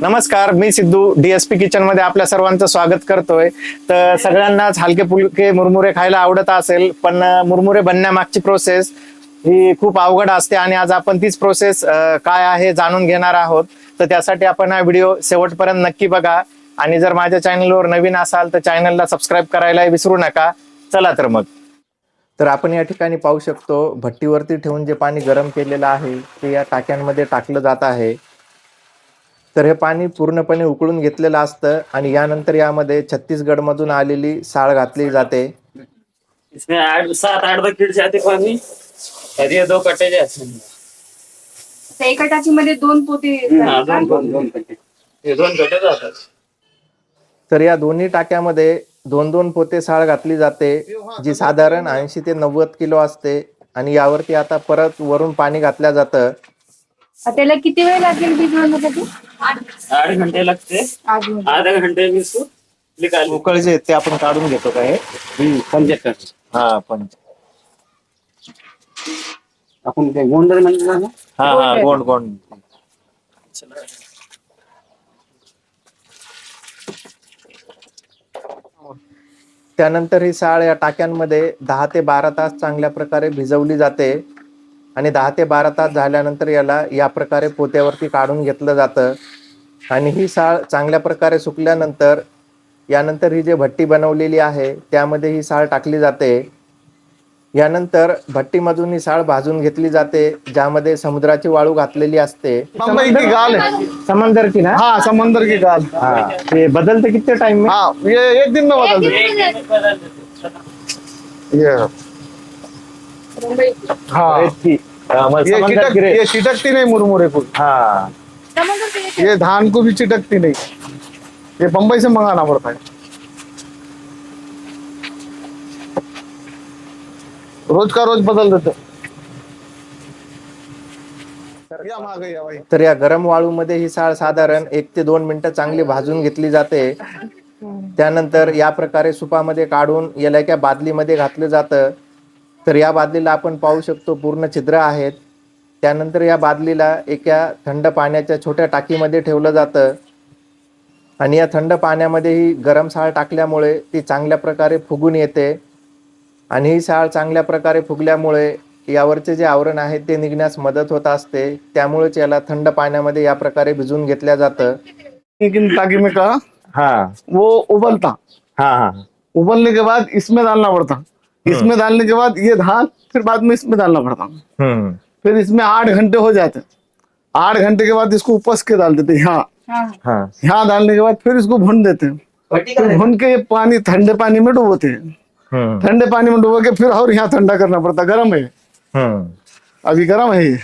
नमस्कार मी सिद्धू डीएसपी किचनमध्ये आपल्या सर्वांचं स्वागत करतोय. तर सगळ्यांनाच हलके फुलके मुरमुरे खायला आवडत असेल पण मुरमुरे बनण्यामागची प्रोसेस ही खूप अवघड असते आणि आज आपण तीच प्रोसेस काय आहे जाणून घेणार आहोत. तर त्यासाठी आपण हा व्हिडिओ शेवटपर्यंत नक्की बघा. आणि जर माझ्या चॅनलवर नवीन असाल तर चॅनलला सबस्क्राईब करायला विसरू नका. चला तर मग. तर आपण या ठिकाणी पाहू शकतो भट्टीवरती ठेवून जे पाणी गरम केलेलं आहे ते या टाक्यांमध्ये टाकलं जात आहे. तर हे पाणी पूर्णपणे उकळून घेतलेलं असतं आणि यानंतर यामध्ये छत्तीसगड मधून आलेली साळ घातली जाते. इसमें आठ सात आठ बकेट जाते पानी और ये दो कट्टे जाते हैं। त्या एका टाकीमध्ये दोन पोते हाँ, जातात दोन का? दोन दोन कट्टे. ये दोन कट्टे जातात. तर या दोन्ही टाक्यामध्ये दोन दोन पोते साळ घातली जाते जी साधारण ऐंशी ते नव्वद किलो असते आणि यावरती आता परत वरून पाणी घातल्या जातं. त्याला किती वेळ लागेल आठ घंटे लगते. अजून आधा घंटे में इसको निकाल. उकळ जे ते आपण काढून घेतो काय पंचर कर हा पण आपण ते गोंधळ म्हणजे हा हा गोंड गोंड. त्यानंतर ही साळ या टाक्यांमध्ये दहा ते बारा तास चांगल्या प्रकारे भिजवली जाते. आणि दहा ते बारा तास झाल्यानंतर याला या प्रकारे पोत्यावरती काढून घेतलं जातं. आणि ही साळ चांगल्या प्रकारे सुकल्यानंतर यानंतर ही जे भट्टी बनवलेली आहे त्यामध्ये ही साळ टाकली जाते. यानंतर भट्टीमधून ही साळ भाजून घेतली जाते ज्यामध्ये समुद्राची वाळू घातलेली असते. बम्बई की गाल है समंदर की ना? हाँ समंदर की गाल हा. ते बदलते कितने टाइम में हाँ ये एक दिन में बदल दे ये. मुंबई हाँ. रेत की मग ये समंदर चिटक की रेत. ये चिटकती नहीं मुरमुरे को हा. ये धान को भी चिटकती नहीं. ये बम्बई से मंगाना पड़ता है. रोज का रोज बदल देते या माग या भाई तर या गरम वाळूमध्ये ही साळ साधारण एक ते दोन मिनिटं चांगली भाजून घेतली जाते. त्यानंतर या प्रकारे सुपामध्ये काढून याला एका बादलीमध्ये घातलं जातं. तर या बादलीला आपण पाहू शकतो पूर्ण छिद्र आहेत. त्यानंतर या बादलीला एका थंड पाण्याच्या छोट्या टाकीमध्ये ठेवलं जातं. आणि या थंड पाण्यामध्ये ही गरम साळ टाकल्यामुळे ती चांगल्या प्रकारे फुगून येते. आणि ही साळ चांगल्या प्रकारे फुगल्यामुळे यावरचे जे आवरण आहे ते निघण्यास मदत होत असते. त्यामुळेच याला थंड पाण्यामध्ये या प्रकारे भिजून घेतल्या जातं. लेकिन टाकी में का? हा. वो उबलता. हा हा. उबलने के बाद इसमें डालना पड़ता. इसमें डालने के बाद ये धान फिर बाद में इसमें डालना पड़ता. हम्म. फिर इसमें आठ घंटे हो जाते. आठ घंटे के बाद इसको उपस के डाल देते यहाँ. हा. हा। यहाँ डालने के बाद फिर इसको भून देते. हैं फिर भून के ये पानी ठंडे पानी में डुबोते हैं. ठंडे पानी में डुबो के फिर और यहाँ ठंडा करना पड़ता गर्म है। हम्म. अभी गर्म है। ये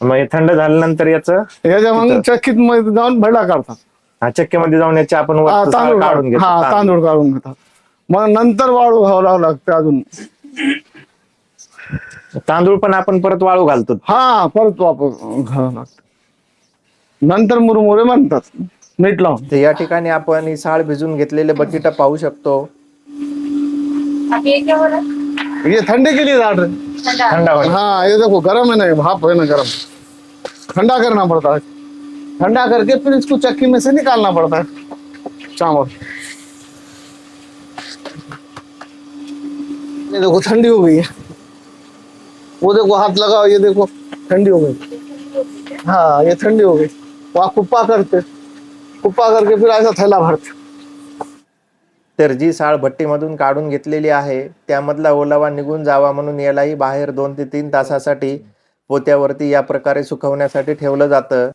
मग हे थंड झाल्यानंतर याचं याच्या मग चक्कीत मध्ये जाऊन भरडा काढतात। हा चक्क्यामध्ये जाऊन याचे आपण हा, तांदूळ काढून घेतो हा तांदूळ. काढून घेतात। मग नंतर वाळू घालावं लागतं अजून। तांदूळ पण आपण परत वाळू घालतो. हा परत वापर घालावं लागतं। नंतर मुरमुरे म्हणतात मीठ लावून। तर या ठिकाणी आपण ही साळ भिजून घेतलेले बकेट पाहू शकतो. ये क्या हो रहा है ये ठंडे के लिए डाल रहे। ठंडा। हाँ ये देखो गर्म है ना ये भाप है ना गर्म। ठंडा करना पड़ता है। ठंडा करके फिर इसको चक्की में से निकालना पड़ता है। चावल। ये देखो ठंडी हो गई है। वो देखो हाथ लगाओ ये देखो ठंडी हो गई। हाँ ये ठंडी हो गई। वहाँ कुप्पा करते कुप्पा करके फिर ऐसा थैला भरते तर जी साळ भट्टीमधून काढून घेतलेली आहे त्यामधला ओलावा निघून जावा म्हणून यालाही बाहेर दोन ते तीन तासासाठी पोत्यावरती या प्रकारे सुकवण्यासाठी ठेवलं जातं.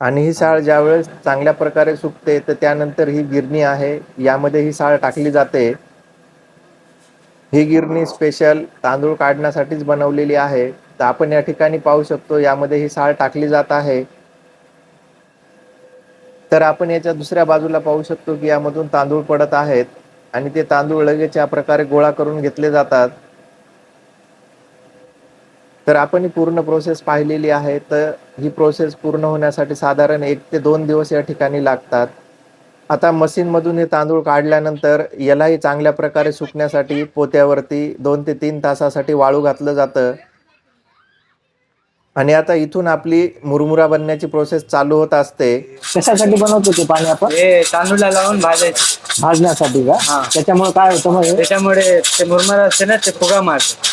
आणि ही साळ ज्यावेळेस चांगल्या प्रकारे सुकते तर त्यानंतर ही गिरणी आहे यामध्ये ही साळ टाकली जाते. ही गिरणी स्पेशल तांदूळ काढण्यासाठीच बनवलेली आहे. तर आपण या ठिकाणी पाहू शकतो यामध्ये ही साळ टाकली जात आहे. तर आपण याच्या दुसऱ्या बाजूला पाहू शकतो की यामधून तांदूळ पडत आहेत आणि ते तांदूळ लगेच या प्रकारे गोळा करून घेतले जातात. तर आपण ही पूर्ण प्रोसेस पाहिलेली आहे. तर ही प्रोसेस पूर्ण होण्यासाठी साधारण एक ते दोन दिवस या ठिकाणी लागतात. आता मशीनमधून हे तांदूळ काढल्यानंतर यालाही चांगल्या प्रकारे सुकण्यासाठी पोत्यावरती दोन ते तीन तासासाठी वाळू घातलं जातं. आणि आता इथून आपली मुरमुरा बनण्याची प्रोसेस चालू होत असते. कशासाठी बनवतो ते पाणी आपण? हे तांदूळला लावून भाजायचे. भाजण्यासाठी का? हा. त्याच्यामुळे काय होतं मग हे? त्याच्यामुळे ते मुरमार असते ना ते फुगा मारते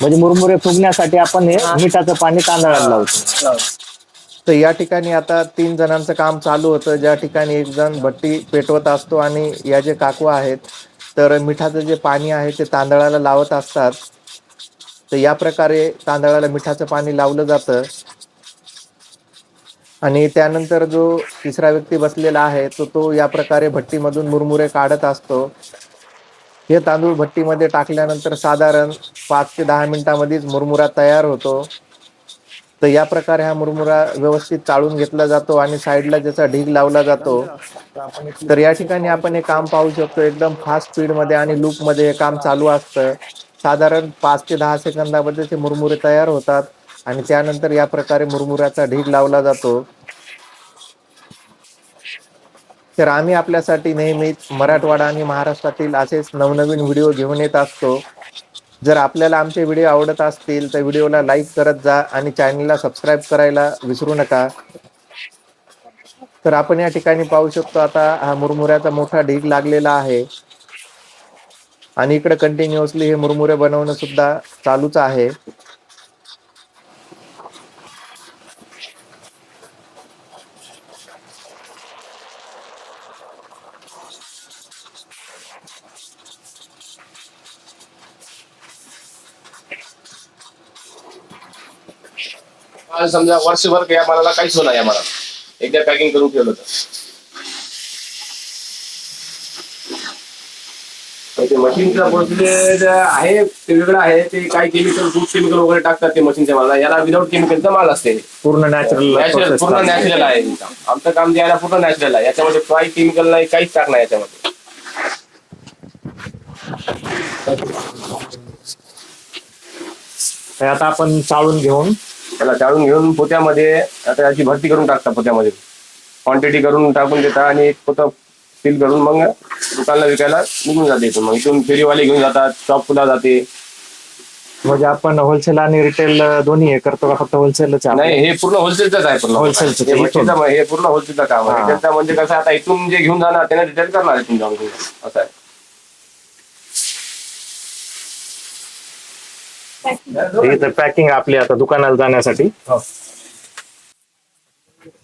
म्हणजे मुरमुरे फुगण्यासाठी आपण हे हा. मिठाचं पाणी तांदळाला लावतो. तर या ठिकाणी आता तीन जणांचं काम चालू होतं. ज्या ठिकाणी एक जण भट्टी पेटवत असतो आणि या जे काकू आहेत तर मिठाचं जे पाणी आहे ते तांदळाला लावत असतात. तर या प्रकारे तांदळाला मिठाचं पाणी लावलं जातं. आणि त्यानंतर जो तिसरा व्यक्ती बसलेला आहे तो तो या प्रकारे भट्टीमधून मुरमुरे काढत असतो. हे तांदूळ भट्टीमध्ये टाकल्यानंतर साधारण पाच ते दहा मिनिटामध्येच मुरमुरा तयार होतो. तर या प्रकारे हा मुरमुरा व्यवस्थित चाळून घेतला जातो आणि साईडला ज्याचा ढीग लावला जातो. तर या ठिकाणी आपण हे काम पाहू शकतो एकदम फास्ट स्पीडमध्ये आणि लूपमध्ये हे काम चालू असतं. साधारण पाच ते दहा सेकंदामध्ये ते मुरमुरे तयार होतात आणि त्यानंतर या प्रकारे मुरमुऱ्याचा ढीग लावला जातो. तर आम्ही आपल्यासाठी नेहमीच मराठवाडा आणि महाराष्ट्रातील असेच नवनवीन व्हिडिओ घेऊन येत असतो. जर आपल्याला आमचे व्हिडिओ आवडत असतील तर व्हिडिओला लाईक करत जा आणि चॅनलला सबस्क्राईब करायला विसरू नका. तर आपण या ठिकाणी पाहू शकतो आता हा मुरमुऱ्याचा मोठा ढीग लागलेला आहे. आणि इकडे कंटिन्युअसली हे मुरमुरे बनवणं सुद्धा चालूच आहे. समजा वर्षभर या मालाला काहीच होणार या मला एकदा पॅकिंग करून ठेवलं तर. ते मशीनचा प्रोसिजर आहे ते वेगळं आहे ते काही केमिकल फूड केमिकल वगैरे टाकतात ते मशीनच्या माला याला विदाऊट केमिकलचा माल असते. पूर्ण नॅचरल नॅचरल पूर्ण नॅचरल आहे. आमचं काम जे आहे ना पूर्ण नॅचरल आहे. याच्यामध्ये काही केमिकल नाही काहीच टाकणार याच्यामध्ये. आता आपण चाळून घेऊन त्याला चाळून घेऊन पोत्यामध्ये आता याची भरती करून टाकता पोत्यामध्ये. क्वांटिटी करून टाकून देता आणि एक पोतं सील करून मग दुकानला विकायला निघून जाते इथून. मग इथून फेरीवाले घेऊन जातात शॉपला जाते. म्हणजे आपण होलसेल आणि रिटेल दोन्ही हे करतो का? फक्त होलसेलच नाही हे पूर्ण होलसेलच आहे पूर्ण. Wholesale चं हे हे पूर्ण होलसेलचं काम आहे. हा. त्यांचं म्हणजे कसं आता इथून जे घेऊन जाणार त्याने रिटेल करणार इथून जाऊन. घेऊन. असं आहे. पॅकिंग आपली आता दुकानाला जाण्यासाठी.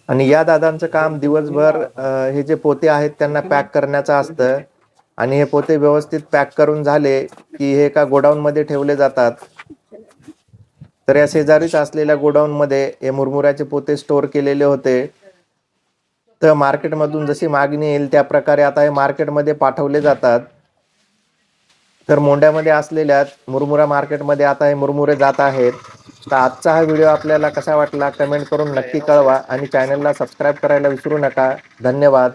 आणि या दादांचं काम दिवसभर अं, हे जे पोते आहेत त्यांना पॅक करण्याचं असतं. आणि हे पोते व्यवस्थित पॅक करून झाले की हे एका गोडाऊन मध्ये ठेवले जातात. तर या शेजारीच असलेल्या गोडाऊन मध्ये हे मुरमुऱ्याचे पोते स्टोअर केलेले होते. तर मार्केटमधून जशी मागणी येईल त्या प्रकारे आता हे मार्केटमध्ये पाठवले जातात. तर मोंड्यामध्ये असलेल्या मुरमुरा मार्केटमध्ये आता हे मुरमुरे जात आहेत. तर आजचा हा व्हिडिओ आपल्याला कसा वाटला कमेंट करून नक्की कळवा आणि चॅनलला सबस्क्राईब करायला विसरू नका. धन्यवाद.